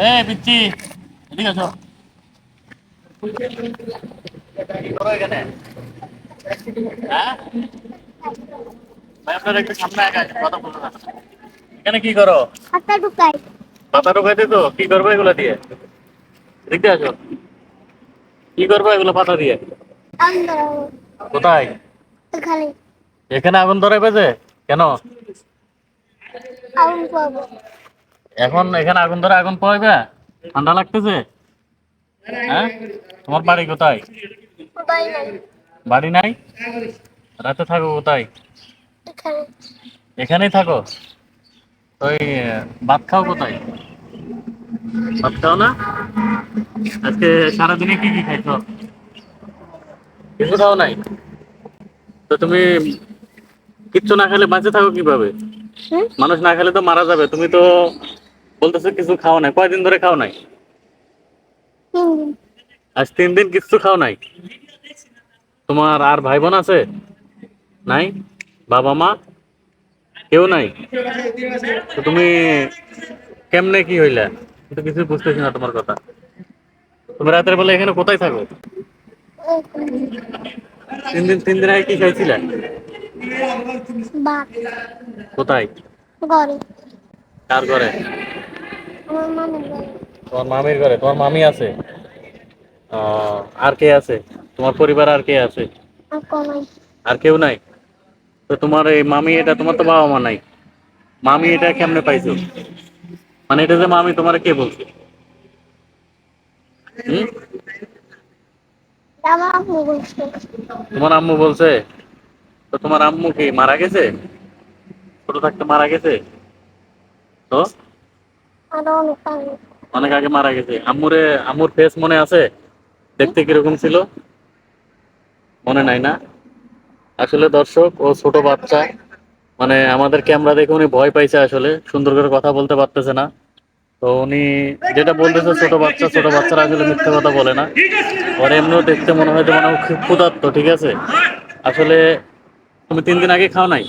এ পিচ্ছি এদিকে আসো। এখানে হ্যাঁ কি করো? পাতা ঢোকাইতে তো কি করব এগুলো দিয়ে? দেখতে আসো। কি করব এগুলো পাতা দিয়ে? কোথায়? এখানে আগুন ধরে পেয়েছে? কেন? আগুন পাবো এখন এখানে আগুন ধরে আগুন পাইবে ঠান্ডা লাগতেছে? হ্যাঁ? তোমার বাড়ি কোথায়? কোথায় নাই বাড়ি নাই? রাতে থাকো কোথায়? এখানে এখানেই থাকো। আহ, ভাত খাও কোথায়? ভাত খাও না? আজকে সারাদিনে কি কি খাইছো? কিছু খাও নাই? তো তুমি কিচ্ছু না খেলে বাঁচে থাকো কীভাবে? মানুষ না খেলে তো মারা যাবে। তুমি তো বলতেছো কিছু খাও নাই। কয়দিন ধরে খাও নাই? আজ তিন দিন কিচ্ছু খাও নাই? তোমার আর ভাই বোন আছে? নাই? বাবা মা? কেউ নাই? তো তুমি কেমনে কি হইলা? আমি তো কিছু বুঝতেছি না তোমার কথা। তুমি রাতের বেলা এখানে কোথায় থাকো? তিন দিন তিন দিন আগে কি খাইছিলে? কোথায়? কার ঘরে? তোমার মামির ঘরে, তোমার মামি আছে? আর কে আছে? তোমার পরিবার আর কে আছে? আর কেউ নাই? তো তোমার এই মামি, এটা তোমার তো বাবা মা নাই। মামি, এটা কেমনে পাইছো? মানে এটা যে মামি, তোমার কে বলছে? তোমার আম্মু বলছে। তো তোমার আম্মু কি মারা গেছে? ছোট থাকতে মারা গেছে? তো? অনেক আগে মারা গেছে। আম্মুরে, আম্মুর ফেস মনে আছে? দেখতে কীরকম ছিল? মনে নাই না? আসলে দর্শক, ও ছোট বাচ্চা। মানে আমাদের ক্যামেরা দেখে উনি ভয় পাইছে আসলে। সুন্দর করে কথা বলতে পারতেছে না। তো উনি যেটা বলতেছে, ছোট বাচ্চা, ছোট বাচ্চারা আসলে মিথ্যে কথা বলে না। ওর এমনিও দেখতে মনে হয় যে মানে ক্ষুধার্ত, ঠিক আছে? আসলে তুমি তিন দিন আগে খাও নাই?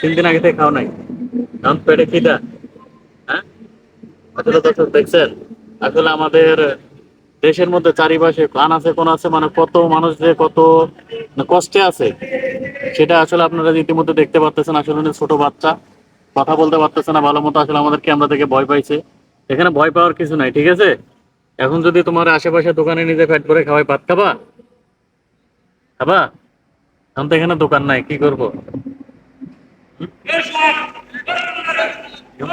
তিন দিন আগে থেকে খাও নাই? এখন পেটে খিদা। আসলে দর্শক, দেখছেন? আসলে আমাদের দেশের মধ্যে চারিপাশে কান আছে, কোন আছে মানে কত মানুষ যে কত কষ্টে আছে, সেটা আসলে আপনারা ইতিমধ্যে দেখতে পারতেছেন, আসলে ছোট বাচ্চা, কথা বলতে পারতেছে না, ভালো মতো আসলে আমাদের ক্যামেরা থেকে ভয় পাইছে। এখানে ভয় পাওয়ার কিছু নাই, ঠিক আছে? এখন যদি তোমার আশেপাশে দোকানে নিজে ফ্যাট করে খাওয়াই, ভাত খাবা? খাবা? এখন তো এখানে দোকান নাই, কি করব?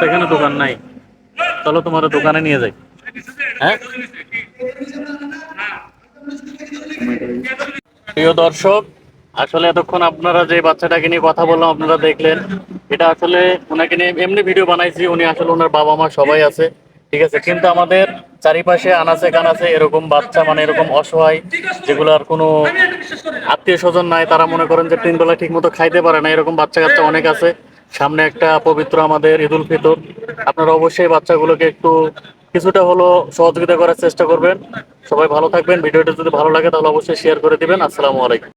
এখন দোকান নাই। চলো তোমার দোকানে নিয়ে যাই। হ্যাঁ? প্রিয় দর্শক, আসলে এতক্ষণ আপনারা যে বাচ্চাটাকে নিয়ে কথা বললাম, আপনারা দেখলেন। এটা আসলে ওনাকে নিয়ে এমনি ভিডিও বানাইছি, উনি আসলে ওনার বাবা মা সবাই আছে, ঠিক আছে? কিন্তু আমাদের চারিপাশে আনাচে কানাচে এরকম বাচ্চা মানে এরকম অসহায় যেগুলোর কোনো আত্মীয় স্বজন নাই, তারা মনে করেন যে তিন বেলা ঠিক মতো খাইতে পারে না, এরকম বাচ্চা কাচ্চা অনেক আছে। সামনে একটা পবিত্র আমাদের ঈদ উল ফিতর। আপনারা অবশ্যই বাচ্চাগুলোকে একটু কিছুটা হলো সহযোগিতা করার চেষ্টা করবেন। সবাই ভালো থাকবেন। ভিডিওটা যদি ভালো লাগে তাহলে অবশ্যই শেয়ার করে দিবেন। আসসালামু আলাইকুম।